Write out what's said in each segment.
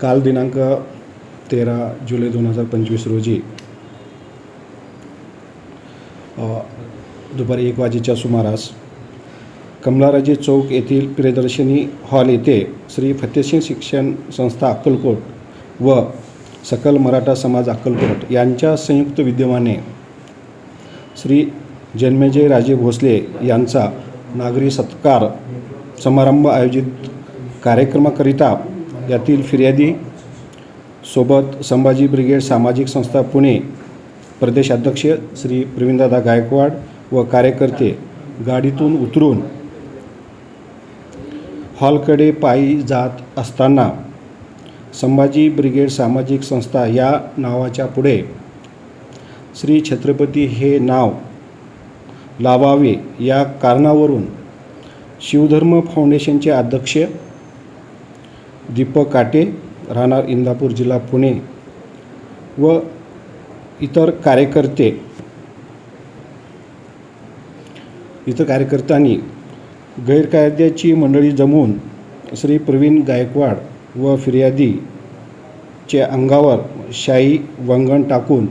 काल दिनांक तेरा जुलै दोन हजार पंचवीस रोजी दुपारी एक वाजेच्या सुमारास कमलाराजे चौक येथील प्रियदर्शनी हॉल येथे श्री फतेसिंग शिक्षण संस्था अक्कलकोट व सकल मराठा समाज अक्कलकोट यांच्या संयुक्त विद्यमाने श्री जन्मेजय राजे भोसले यांचा नागरी सत्कार समारंभ आयोजित कार्यक्रमाकरिता यातील फिर्यादी सोबत संभाजी ब्रिगेड सामाजिक संस्था पुणे प्रदेशाध्यक्ष श्री प्रवीणदादा गायकवाड व कार्यकर्ते गाडीतून उतरून हॉलकडे पायी जात असताना संभाजी ब्रिगेड सामाजिक संस्था या नावाच्या पुढे श्री छत्रपती हे नाव लावावे या कारणावरून शिवधर्म फाउंडेशनचे अध्यक्ष दीपक काटे राहणार इंदापूर जिल्हा पुणे व इतर कार्यकर्ते. इतर कार्यकर्त्यांनी गैरकायद्याची मंडळी जमवून श्री प्रवीण गायकवाड व फिर्यादीच्या अंगावर शाई वंगण टाकून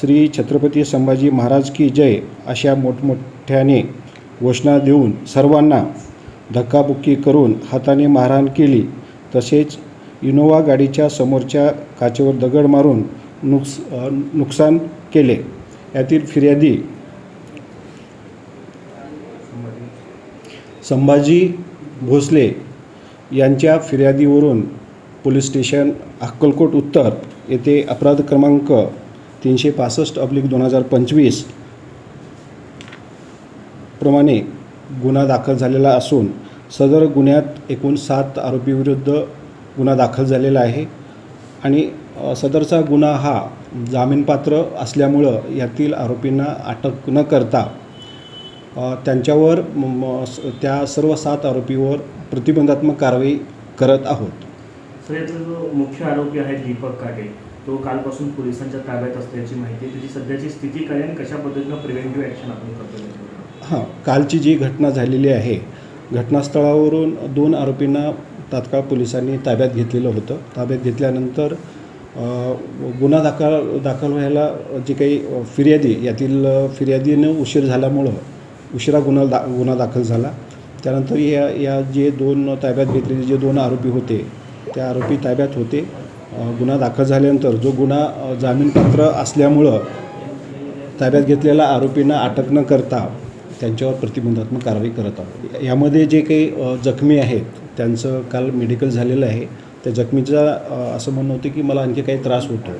श्री छत्रपती संभाजी महाराज की जय अशा मोठमोठ्याने घोषणा देऊन सर्वांना धक्काबुक्की करून हाताने मारहाण केली. तसेच इनोवा गाडीच्या समोरच्या काचेवर दगड मारून नुकस नुकसान केले. यातील फिर्यादी संभाजी भोसले यांच्या फिर्यादीवरून पोलीस स्टेशन अक्कलकोट उत्तर येथे अपराध क्रमांक तीनशे पासष्ट अब्लिक दोन हजार पंचवीस प्रमाणे गुन्हा दाखल झालेला असून सदर गुन्ह्यात एकूण सात आरोपीविरुद्ध गुन्हा दाखल झालेला आहे आणि सदरचा गुन्हा हा जामीनपात्र असल्यामुळं यातील आरोपींना अटक न करता त्यांच्यावर त्या सर्व सात आरोपीवर प्रतिबंधात्मक कारवाई करत आहोत सर यातला जो मुख्य आरोपी आहे दीपक काटे तो कालपासून पोलिसांच्या ताब्यात असल्याची माहिती आहे. त्याची सध्याची स्थिती काय आणि कशा पद्धतीनं प्रिव्हेंटिव्ह ॲक्शन आपण करतो? हां कालची जी घटना झालेली आहे घटनास्थळावरून दोन आरोपींना तात्काळ पोलिसांनी ताब्यात घेतलेलं होतं. ताब्यात घेतल्यानंतर गुन्हा दाखल दाखल व्हायला जे काही फिर्यादी यातील फिर्यादीनं उशीर झाल्यामुळं उशिरा गुन्हा दा गुन्हा दाखल झाला. त्यानंतर या या जे दोन ताब्यात घेतलेले जे दोन आरोपी होते त्या आरोपी ताब्यात होते. गुन्हा दाखल झाल्यानंतर जो गुन्हा जामीनपात्र असल्यामुळं ताब्यात घेतलेल्या आरोपींना अटक न करता त्यांच्यावर प्रतिबंधात्मक कारवाई करत आहोत. यामध्ये जे काही जखमी आहेत त्यांचं काल मेडिकल झालेलं आहे. त्या जखमीचा असं म्हणणं होतं की मला आणखी काही त्रास होतो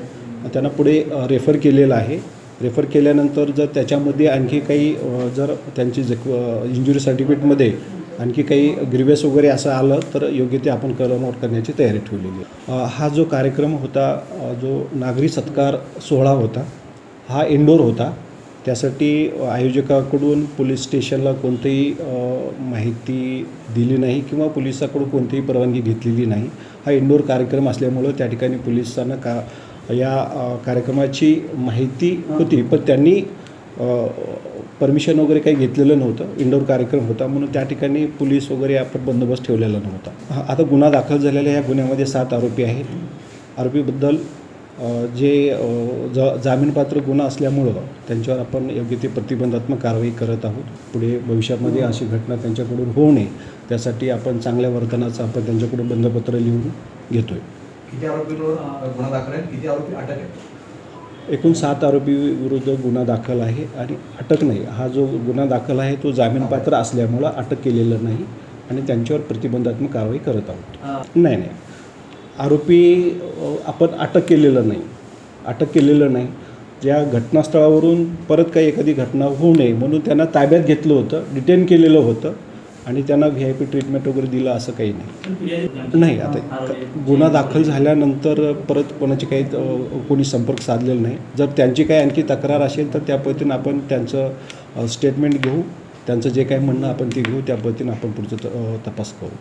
त्यांना पुढे रेफर केलेलं आहे. रेफर केल्यानंतर जर त्याच्यामध्ये आणखी काही जर त्यांची जख इंजुरी सर्टिफिकेटमध्ये आणखी काही ग्रिवेस वगैरे असं आलं तर योग्य ते आपण कलमवर करण्याची तयारी ठेवलेली आहे. हा जो कार्यक्रम होता जो नागरी सत्कार सोहळा होता हा इंडोर होता. त्यासाठी आयोजकाकडून पोलीस स्टेशनला कोणतीही माहिती दिली नाही किंवा पोलिसाकडून कोणतीही परवानगी घेतलेली नाही. हा इंडोर कार्यक्रम असल्यामुळं त्या ठिकाणी पोलिसांना का या कार्यक्रमाची माहिती होती. पण त्यांनी परमिशन वगैरे काही घेतलेलं नव्हतं. इंडोर कार्यक्रम होता म्हणून त्या ठिकाणी पोलीस वगैरे आपण बंदोबस्त ठेवलेला नव्हता. हा, आता गुन्हा दाखल झालेला या गुन्ह्यामध्ये सात आरोपी आहेत. आरोपीबद्दल जे ज जामीनपात्र गुन्हा असल्यामुळं त्यांच्यावर आपण योग्य ते प्रतिबंधात्मक कारवाई करत आहोत. पुढे भविष्यामध्ये अशी घटना त्यांच्याकडून होऊ नये त्यासाठी आपण चांगल्या वर्तनाचं आपण त्यांच्याकडून बंधपत्र लिहून घेतो आहे किती आरोपींवर अ, गुन्हा दाखल आहे किती आरोपी अटक आहे एकूण सात आरोपी विरुद्ध गुन्हा दाखल आहे आणि अटक नाही. हा जो गुन्हा दाखल आहे तो जामीनपात्र असल्यामुळं अटक केलेलं नाही आणि त्यांच्यावर प्रतिबंधात्मक कारवाई करत आहोत. नाही नाही. आरोपी आपण अटक केलेलं नाही. अटक केलेलं नाही. ज्या घटनास्थळावरून परत काही एखादी घटना होऊ नये म्हणून त्यांना ताब्यात घेतलं होतं डिटेन केलेलं होतं आणि त्यांना व्ही आय पी ट्रीटमेंट वगैरे दिलं असं काही नाही. नाही आता गुन्हा दाखल झाल्यानंतर परत कोणाची काही कोणी संपर्क साधलेला नाही. जर त्यांची काही आणखी तक्रार असेल तर त्या पद्धतीनं आपण त्यांचं स्टेटमेंट घेऊ. त्यांचं जे काही म्हणणं आपण ते घेऊ. त्या पद्धतीनं आपण पुढचं त- तपास करू.